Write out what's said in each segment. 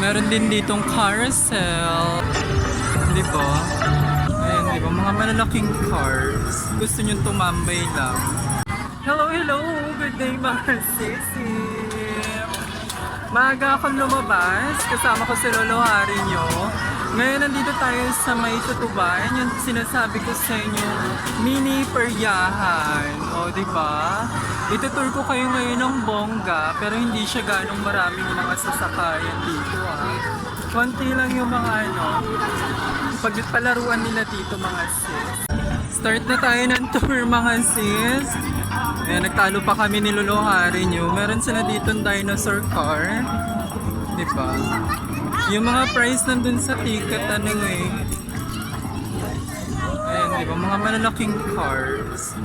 Meron din ditong carousel. Di ba? Ayan, di ba? Mga malalaking cars. Gusto nyo tumambay lang. Hello, hello! Good day mga sisi! Maaga akong lumabas. Kasama ko si Lolo Hari nyo. Ngayon nandito tayo sa may tutuban. Yung sinasabi ko sa inyo, mini peryahan. O, di ba? Itutur ko kayo ngayon ng bongga, pero hindi siya ganong maraming mga sasakayan dito ah. Konti lang yung mga ano, pagpalaruan nila dito mga sis. Start na tayo ng tour mga sis. Ayan, nagtalo pa kami ni Lolo Hari nyo. Meron sila dito dinosaur car. Di ba? Yung mga price nandun sa ticket, ano eh. Ayan, di ba? Mga malalaking cars.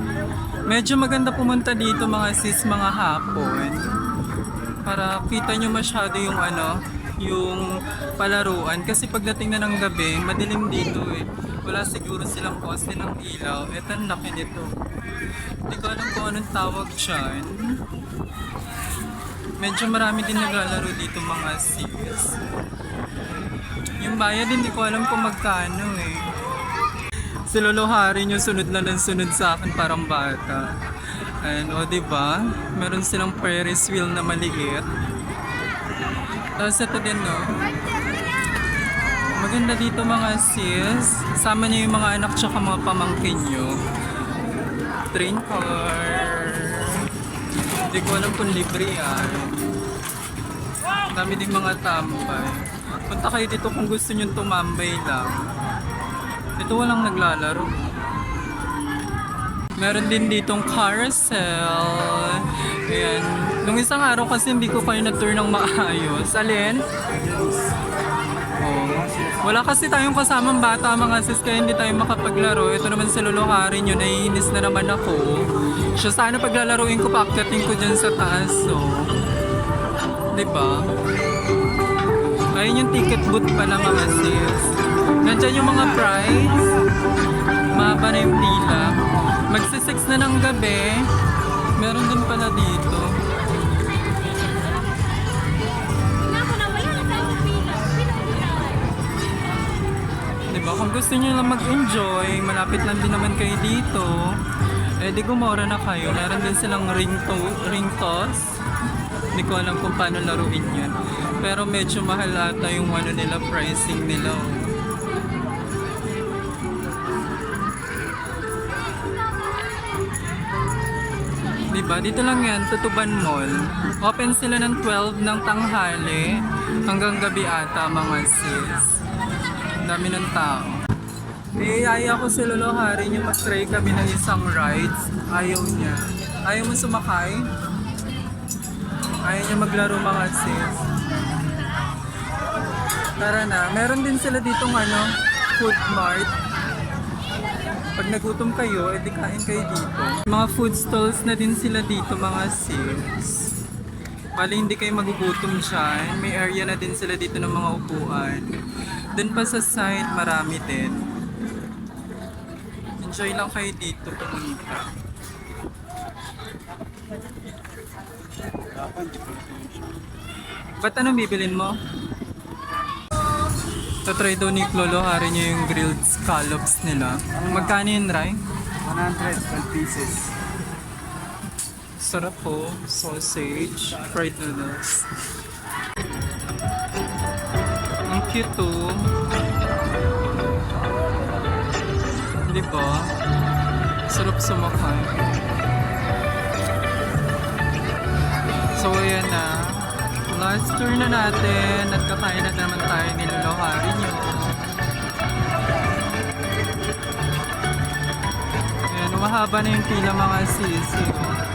Medyo maganda pumunta dito mga sis, mga hapon. Para kita nyo masyado yung ano, yung palaruan. Kasi pagdating na ng gabi, madilim dito eh. Wala siguro silang poste ng ilaw. Eto ang laki nito. Hindi ko alam kung anong tawag dyan. Medyo marami din naglalaro dito mga sis. Yung bayad hindi ko alam kung magkano eh. Si Lolo Hari nyo sunod lang ng sunod sa akin parang bata. Ayan, o diba? Meron silang Ferris wheel na maliit. Tapos ito din no. Maganda dito mga sis. Sama niyo yung mga anak tsaka mga pamangkin nyo. Train car. Hindi ko alam kung libre yan. Dami din mga tambay. Punta kayo dito kung gusto nyo tumambay lang. Ito walang naglalaro. Meron din ditong carousel. Ayan. Nung isang araw kasi hindi ko kayo na-tour ng maayos. Alin? Wala kasi tayong kasamang bata mga sis kaya hindi tayo makapaglaro. Ito naman si Lolo Hari nyo, naiinis na naman ako. Siya sana paglalaruin ko, paakyatin ko dyan sa taas. So. Diba? Ayun yung ticket booth pala mga sis. Nandyan yung mga price. Mahaba na yung pila. Magsi-6 na ng gabi. Meron din pala dito. Diba? Kung gusto niyo lang mag-enjoy, malapit lang din naman kayo dito. Eh di gumora na kayo. Meron din silang ring, to ring toss. Hindi ko alam kung paano laruin yan. Pero medyo mahal ata yung ano nila, pricing nila. oh. Diba? Dito lang yan, Tutuban Mall. Open sila ng 12 ng tanghali hanggang gabi ata mga sis. Dami ng tao. Iiyaya ko si Lolo Hari niya mag-try kami ng isang rides. Ayaw niya. Ayaw mo sumakay? Ayaw niya maglaro mga sis. Tara na. Meron din sila ditong ano, food mart. Pag nagutom kayo, edi kain kayo dito. Mga food stalls na din sila dito mga sis. Bali hindi kayo magugutom dyan. May area na din sila dito ng mga upuan. Doon pa sa side, marami din. Enjoy lang kayo dito pumunta. Ba't anong bibilin mo? Tatry daw ni Lolo Hari niya yung grilled scallops nila. Magkano yun, Ray? 112 pieces. Sarap po. Sausage, fried noodles. Ang cute to. Di ba? Sarap sumakay. So, ayan na. Last tour na natin at kakain na naman tayo ni Lolo Hari nyo. Ayan, mahaba na yung pila mga sisi. oh.